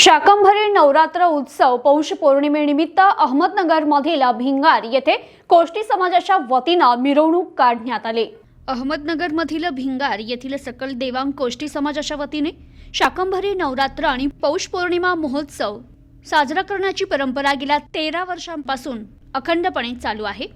शाकंभरी नवरात्र उत्सव पौष पौर्णिमेनिमित्त अहमदनगरमधील भिंगार येथे कोष्टी समाजाच्या वतीनं मिरवणूक काढण्यात आली. अहमदनगरमधील भिंगार येथील सकल देवांग कोष्टी समाजाच्या वतीने शाकंभरी नवरात्र आणि पौष पौर्णिमा महोत्सव साजरा करण्याची परंपरा गेल्या तेरा वर्षांपासून अखंडपणे चालू आहे.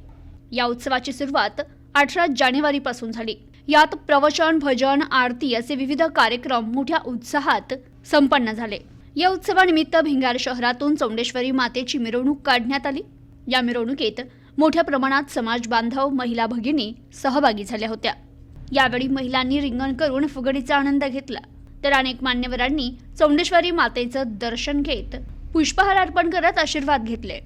या उत्सवाची सुरुवात अठरा जानेवारीपासून झाली. यात प्रवचन भजन आरती असे विविध कार्यक्रम मोठ्या उत्साहात संपन्न झाले. या उत्सवानिमित्त भिंगार शहरातून चौंडेश्वरी मातेची मिरवणूक काढण्यात आली. या मिरवणुकीत मोठ्या प्रमाणात समाज बांधव महिला भगिनी सहभागी झाल्या होत्या. यावेळी महिलांनी रिंगण करून फुगडीचा आनंद घेतला. तर अनेक मान्यवरांनी चौंडेश्वरी मातेचं दर्शन घेत पुष्पहार अर्पण करत आशीर्वाद घेतले.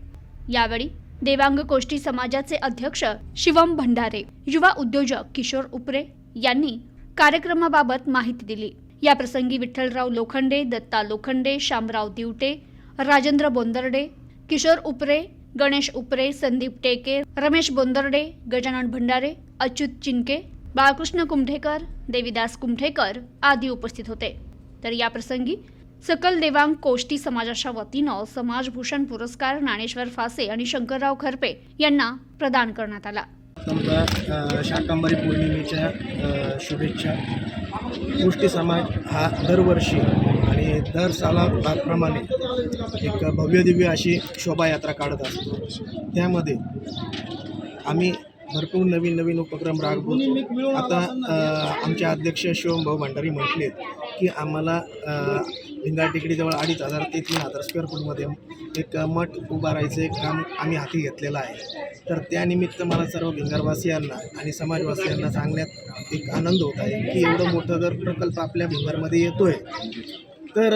यावेळी देवांग कोष्टी समाजाचे अध्यक्ष शिवम भंडारे युवा उद्योजक किशोर उपरे यांनी कार्यक्रमाबाबत माहिती दिली. या प्रसंगी विठ्ठलराव लोखंडे दत्ता लोखंडे शामराव दिवटे राजेंद्र बोंदर्डे किशोर उपरे गणेश उपरे संदीप टेके रमेश बोंदर्डे गजानन भंडारे अच्युत चिनके बाळकृष्ण कुमठेकर देवीदास कुमठेकर आदी उपस्थित होते. तर या प्रसंगी सकल देवांग कोष्टी समाजाच्या वतीनं समाजभूषण पुरस्कार ज्ञानेश्वर फासे आणि शंकरराव खरपे यांना प्रदान करण्यात आला. समजा अ, पौर्णिमेच्या शुभेच्छा. गोष्टी समाज हा दरवर्षी आणि दर सालाप्रमाणे एक भव्यदिव्य अशी शोभायात्रा काढत असतो. त्यामध्ये आम्ही भरपूर नवीन नवीन उपक्रम राबवतो. आता आमचे अध्यक्ष शिवमभाऊ भंडारी म्हटलेत की आम्हाला अ, टेकडीजवळ अडीच हजार ते तीन हजार स्क्वेअर फूटमध्ये एक मठ उभारायचं एक काम आम्ही हाती घेतलेलं आहे. तर त्यानिमित्त मला सर्व भिंगारवासियांना आणि समाजवासियांना सांगण्यात एक आनंद होत आहे की एवढं मोठं जर प्रकल्प आपल्या भिंगारमध्ये येतो आहे तर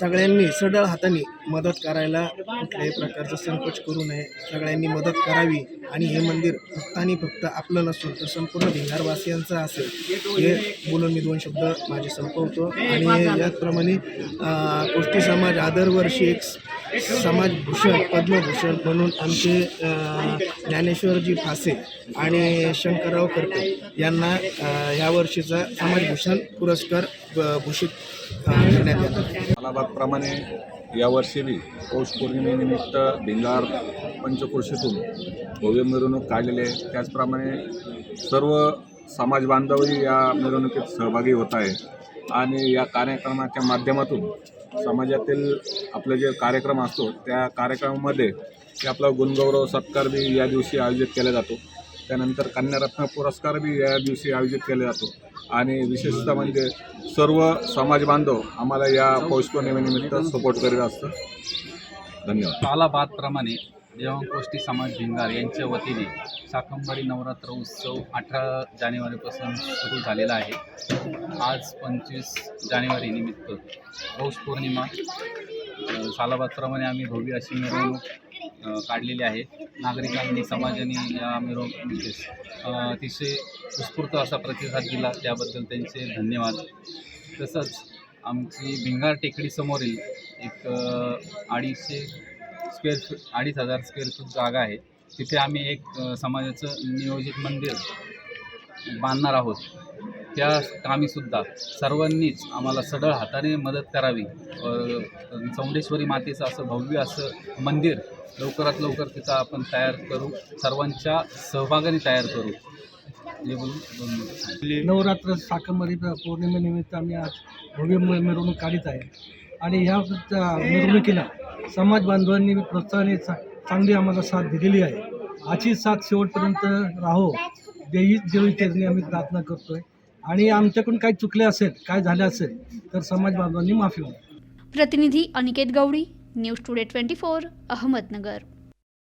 सगळ्यांनी सढळ हाताने मदत करायला कुठल्याही प्रकारचं संकोच करू नये. सगळ्यांनी मदत करावी आणि हे मंदिर फक्त आणि फक्त आपलं नसून तर संपूर्ण भिंगारवासियांचं असेल हे बोलून मी दोन शब्द माझे संपवतो. आणि याचप्रमाणे गोष्टी कोष्टी समाज आदरवर्षी एक समाजभूषण पद्मभूषण म्हणून आमचे ज्ञानेश्वरजी फासे आणि शंकरराव करपे यांना यावर्षीचा समाजभूषण पुरस्कार भूषित करण्यात आला. अलाहाबादप्रमाणे यावर्षी बी पौष पौर्णिमेनिमित्त भिंगार पंचक्रोशीतून भव्य मिरवणूक काढलेली आहे. त्याचप्रमाणे सर्व समाज बांधवही या मिरवणुकीत सहभागी होत आहे आणि या कार्यक्रमाच्या माध्यमातून समाजातील आपले जे कार्यक्रम असतो त्या कार्यक्रमामध्ये ते आपला गुणगौरव सत्कार बी या दिवशी आयोजित केला जातो. त्यानंतर कन्यारत्न पुरस्कार बी या दिवशी आयोजित केला जातो. आणि विशेषतः म्हणजे सर्व समाज बांधव आम्हाला या पौष पौर्णिमेनिमित्त सपोर्ट करीत असतं धन्यवाद. सालाबादप्रमाणे देवांकोष्टी समाज भिंगार यांच्या वतीने शाकंभरी नवरात्र उत्सव अठरा जानेवारीपासून सुरू झालेला आहे. आज पंचवीस जानेवारी निमित्त पौष पौर्णिमा अ, सालाबादप्रमाणे आम्ही भव्य अशी मिरवणूक काढलेली आहे. नागरिकांनी समाजाने या मिरवणुकीस म्हणजे, अतिशय उत्स्फूर्त असा प्रतिसाद दिला. त्याबद्दल त्यांचे धन्यवाद. तसंच आमची भिंगार टेकडीसमोरील एक अडीचशे स्क्वेअर फूट अडीच हजार स्क्वेअर फूट जागा आहे. तिथे आम्ही एक समाजाचं नियोजित मंदिर बांधणार आहोत. त्या कामीसुद्धा सर्वांनीच आम्हाला सडळ हाताने मदत करावी. चौंडेश्वरी मातेचं असं भव्य असं मंदिर लवकरात लवकर तिथं आपण तयार करू सर्वांच्या सहभागाने तयार करू. नवरात्र शाकंबरी पौर्णिमेनिमित्त आम्ही आज भव्य मिरवणूक काढीत आहे. आणि ह्या मिरवणुकीला समाज बांधवांनी प्रोत्साहने चा चांगली आम्हाला साथ दिलेली आहे. आजची साथ शेवटपर्यंत राहो. देवी देवी आम्ही प्रार्थना करतो आहे आणि आमच्याकडून काही चुकले असेल काय झाले असेल तर समाज बांधवांनी माफी मागा. प्रतिनिधी Aniket Gavdi news today twenty four Ahmednagar.